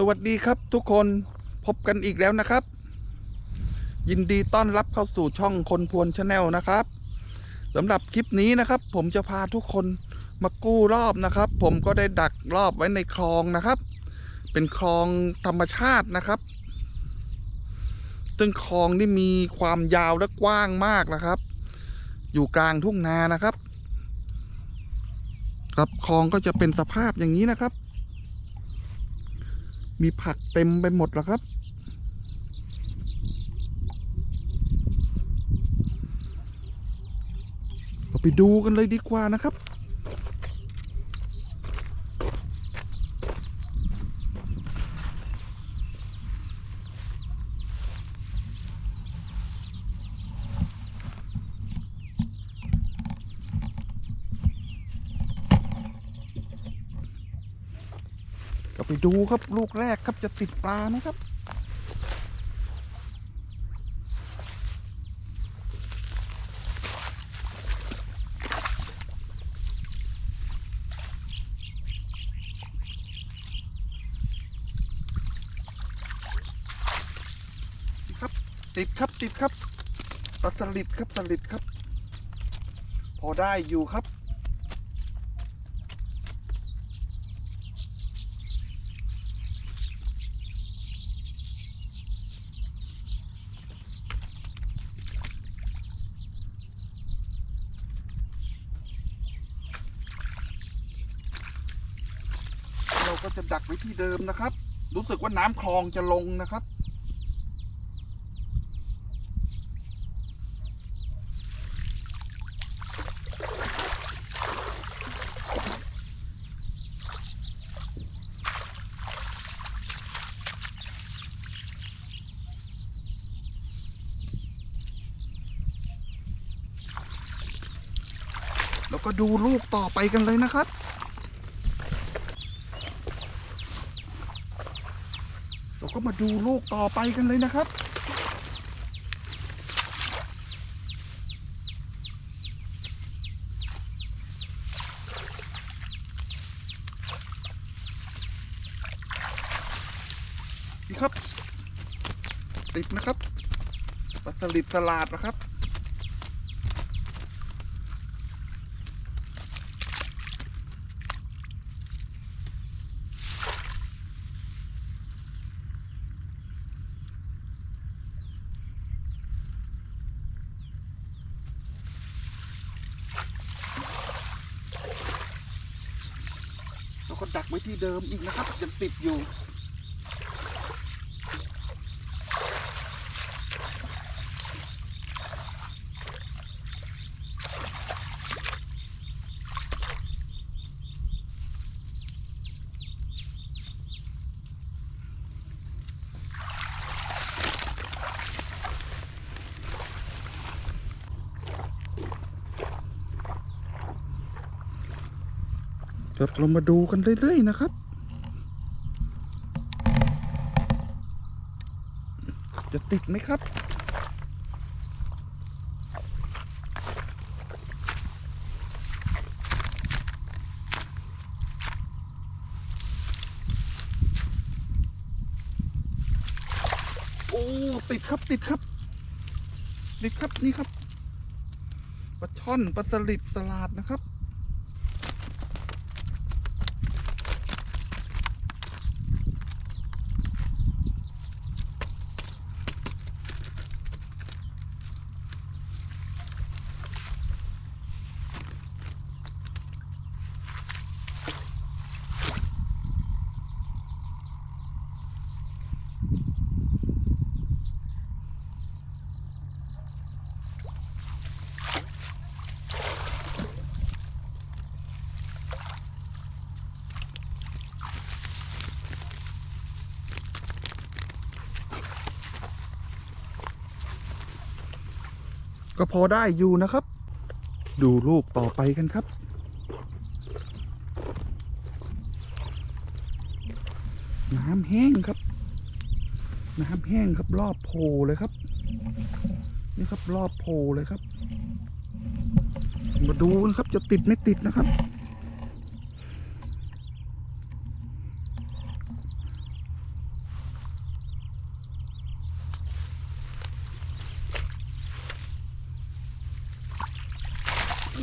สวัสดีครับทุกคนพบกันอีกแล้วนะครับ ยินดีต้อนรับเข้าสู่ช่องคนพวนชาแนลนะครับสำหรับคลิปนี้นะครับ ผมจะพาทุกคนมากู้รอบนะครับ ผมก็ได้ดักรอบไว้ในคลองนะครับ เป็นคลองธรรมชาตินะครับ ซึ่งคลองนี่มีความยาวและกว้างมากนะครับ อยู่กลางทุ่งนานะครับ ครับคลองก็จะเป็นสภาพอย่างนี้นะครับ มีผักเต็มไปหมดแล้วครับ เราไปดูกันเลยดีกว่านะครับ ดูครับลูกแรกครับจะติดปลานะครับ ครับติดครับติดครับปลาสลิดครับสลิดครับ พอได้อยู่ครับ เราก็จะดักไว้ที่ เดิมนะครับ รู้สึกว่าน้ำคลองจะลงนะครับ แล้วก็ดูลูกต่อไปกันเลยนะครับ เราก็ มาดูลูกต่อไปกันเลยนะครับ นี่ครับ ติดนะครับปลาสลิดสลาดนะครับ แล้วก็ดักไว้ที่ เดิมอีกนะครับยังติดอยู่ เรามาดูกันเรื่อยๆนะครับ จะติดไหมครับโอ้ติดครับติดครับ ติดครับนี่ครับปลาช่อนปลาสลิดสลาดนะครับ ก็พอได้อยู่นะครับ ดูลูกต่อไปกันครับ น้ำแห้งครับ น้ำแห้งครับรอบโพเลยครับ นี่ครับรอบโพเลยครับ มาดูนะครับจะติดไม่ติดนะครับ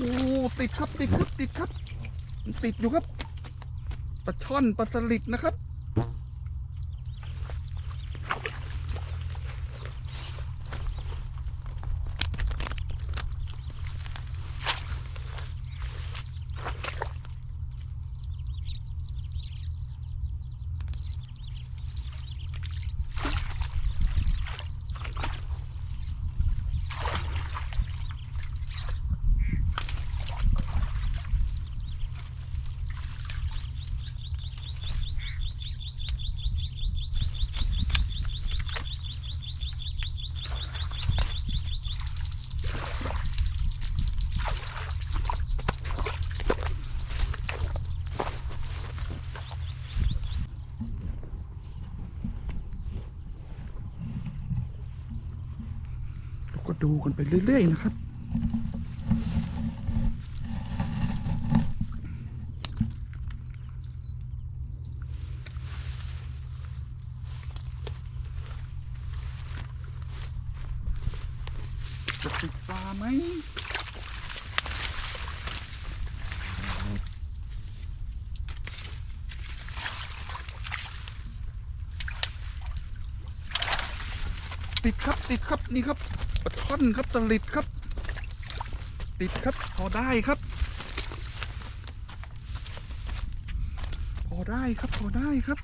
น ติดครับติดครับติดครับ ติดอยู่ครับปลาช่อนปลาสลิดนะครับ ดูกันไปเรื่อย ๆ นะครับ จะติดปลาไหมติดครับติดครับนี่ครับ ปะท่อนครับสลิดครับ ติดครับพอได้ครับ พอได้ครับพอได้ครับ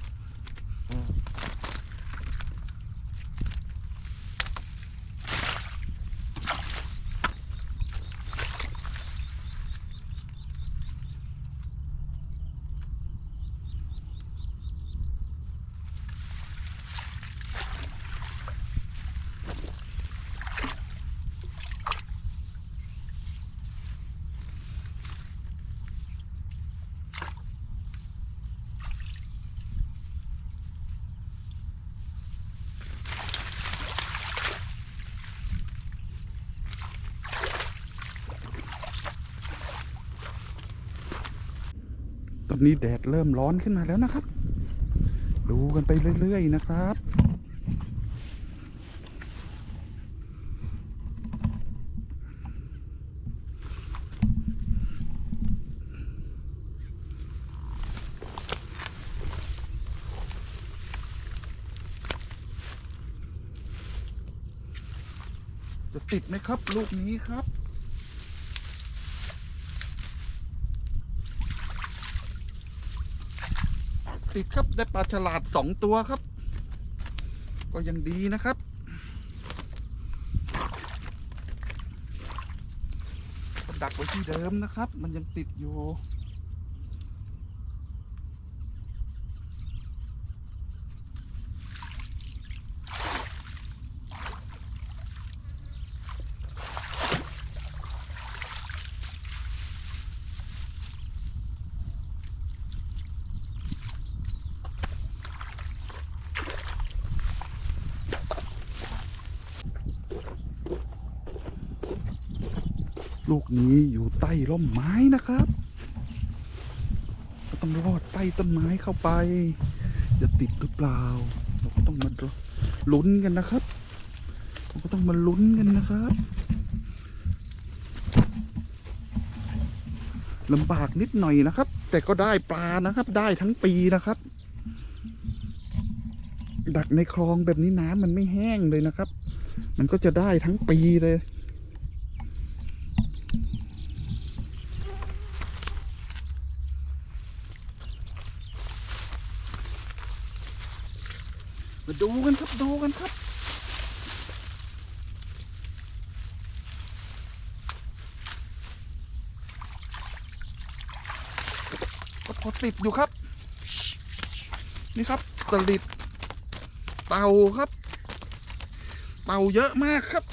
อนนี้แดดเริ่มร้อนขึ้นมาแล้วนะครับ ดูกันไปเรื่อยๆนะครับ จะติดไหมครับ ลูกนี้ครับิบครับได้ปลาฉลาดสองตัวครับ ก็ยังดีนะครับ ดักไว้ที่เดิมนะครับ มันยังติดอยู่ ลูกนี้อยู่ใต้ร่มไม้นะครับก็ต้องรอดใต้ต้นไม้เข้าไป จะติดหรือเปล่า เราก็ต้องมาลุ้นกันนะครับเราก็ต้องมาลุ้นกันนะครับลำบากนิดหน่อยนะครับ แต่ก็ได้ปลานะครับ ได้ทั้งปีนะครับ ดักในคลองแบบนี้น้ำมันไม่แห้งเลยนะครับ มันก็จะได้ทั้งปีเลย ดูกันครับดูกันครับ ก็พอติดอยู่ครับ นี่ครับสลิดเต่าครับ เต่าเยอะมากครับ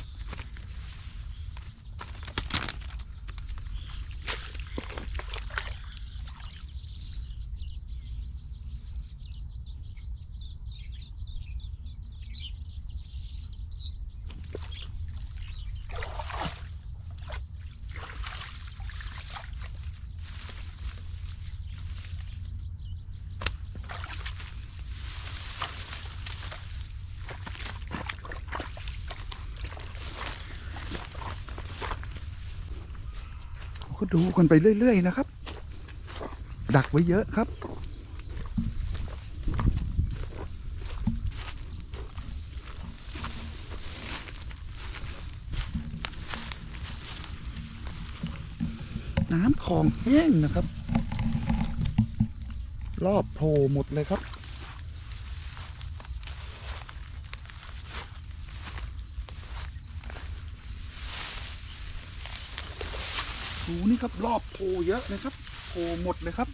ก็ดูกันไปเรื่อย ๆ นะครับ ดักไว้เยอะครับ น้ำคลองแห้งนะครับ รอบโผล่หมดเลยครับ ดูนี่ครับรอบโผล่เยอะเลยครับโผล่หมดเลยครับ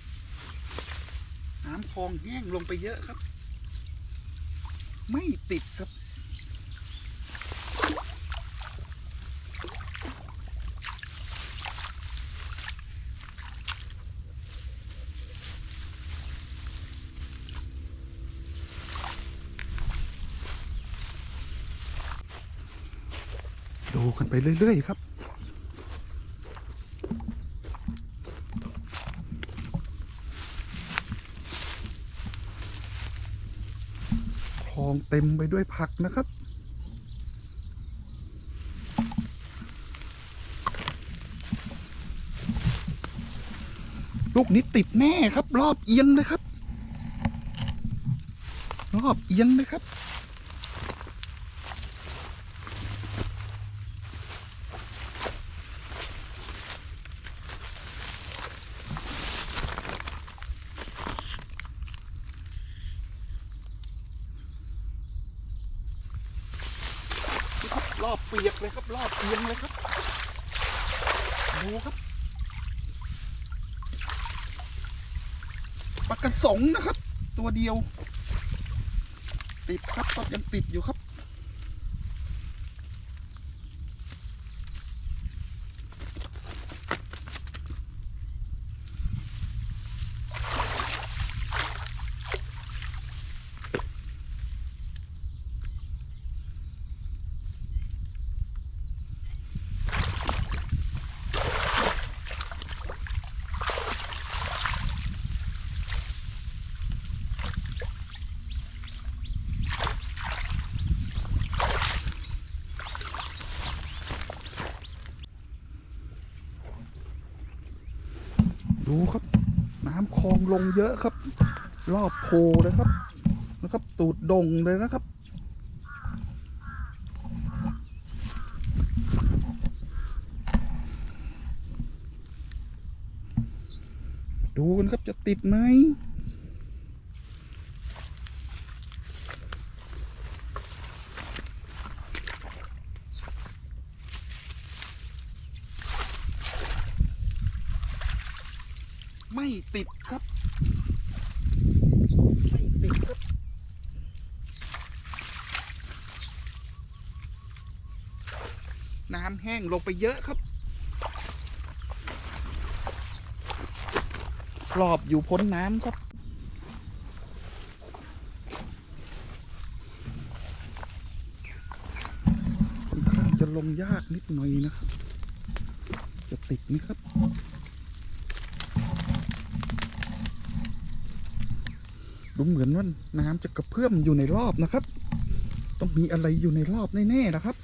น้ำคลองแห้งลงไปเยอะครับ ไม่ติดครับดูกันไปเรื่อย ๆ ครับ คลอง เต็มไปด้วยผักนะครับ ลูกนี้ติดแน่ครับ รอบเอียงเลยครับ รอบเอียงเลยครับครับรอบเปียกเลยค รียงเลยครับ ดูครับปลากระสงนะครับ ตัวเดียว ติดครับก็ยังติดอยู่ครับ ดูครับ น้ำคลองลงเยอะครับ รอบโพเลยครับนะครับ ตูดดงเลยนะครับ ดูกันครับจะติดไหม ไม่ติดครับ ไม่ติดครับ น้ำแห้งลงไปเยอะครับ รอบอยู่พ้นน้ำครับจะลงยากนิดหน่อยนะครับ จะติดไหมครับ ดูเหมือนว่าน้ำจะกระเพื่อมอยู่ในรอบนะครับ ต้องมีอะไรอยู่ในรอบแน่ๆนะครับ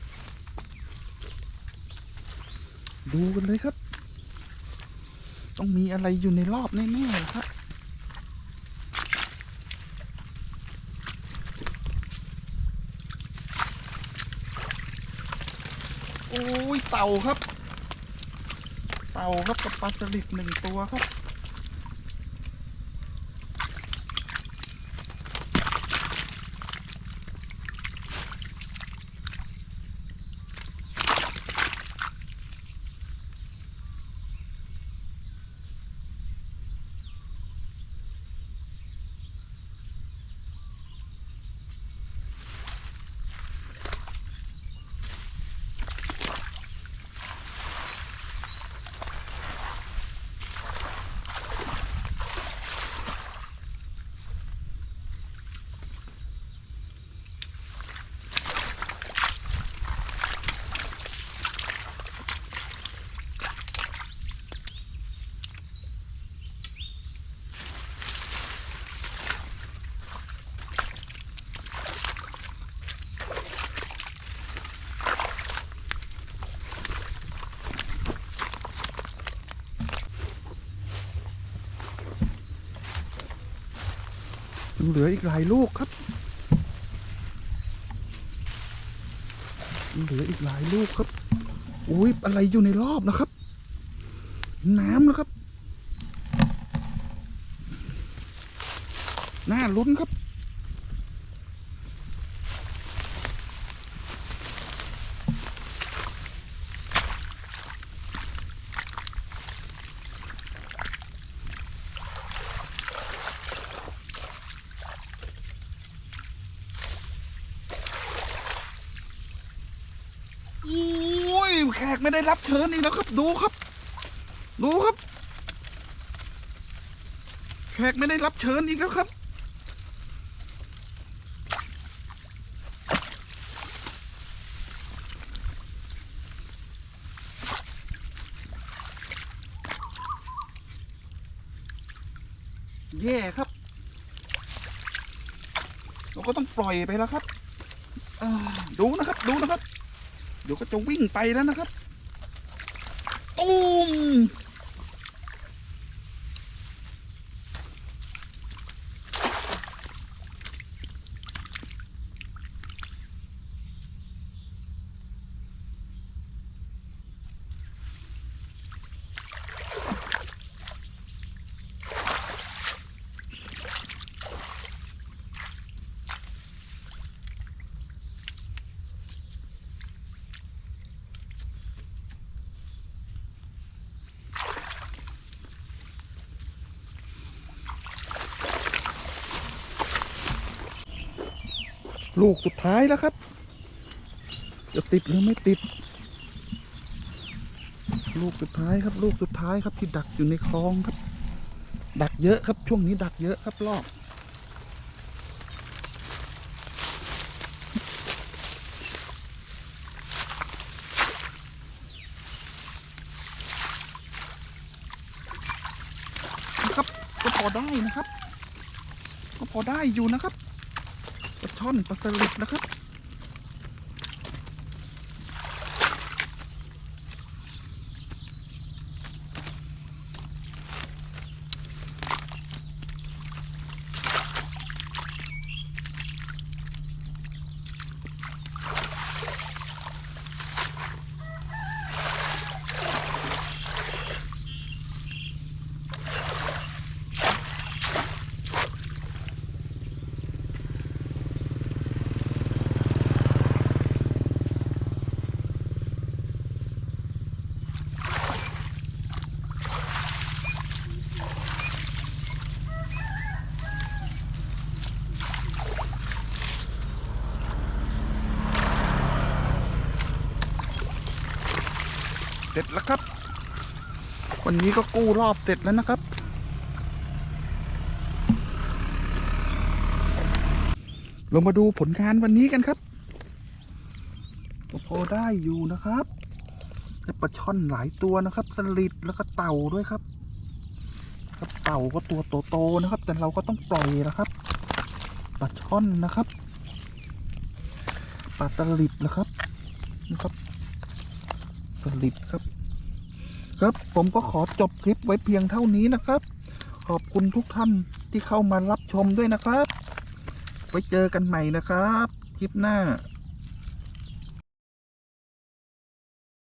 ดูกันเลยครับ ต้องมีอะไรอยู่ในรอบแน่ๆนะครับโอ้ยเต่าครับ เต่าครับกับปลาสลิดหนึ่งตัวครับ ยังเหลืออีกหลายลูกครับเหลืออีกหลายลูกครับอุ้ยอะไรอยู่ในรอบนะครับ น้ำนะครับ น่าลุ้นครับ โอ้ยแข กไม่ได้รับเชิญอีกแล้วครับ ดูครับ ดูครับ แขกไม่ได้รับเชิญอีกแล้วครับ แย่ครับ เราก็ต้องปล่อยไปแล้วครับดูนะครับ ดูนะครับ เดี๋ยวก็จะวิ่งไปแล้วนะครับ ตูม ลูกสุดท้ายแล้วครับ จะติดหรือไม่ติด ลูกสุดท้ายครับ ลูกสุดท้ายครับที่ดักอยู่ในคลองครับ ดักเยอะครับช่วงนี้ดักเยอะครับรอบครับ ก็พอได้นะครับ ก็พอได้อยู่นะครับ ปลาช่อนปลาสลิดนะครับ แล้วครับ วันนี้ก็กู้รอบเสร็จแล้วนะครับ ลงมาดูผลงานวันนี้กันครับพอได้อยู่นะครับแต่ปลาช่อนหลายตัวนะครับสลิดแล้วก็เต่าด้วยครับครับเต่าก็ตัวโตๆนะครับ แต่เราก็ต้องปล่อยนะครับปลาช่อนนะครับปลาสลิดนะครับนะครับสลิดครับ ครับ ผมก็ขอจบคลิปไว้เพียงเท่านี้นะครับ ขอบคุณทุกท่านที่เข้ามารับชมด้วยนะครับ ไว้เจอกันใหม่นะครับ คลิปหน้า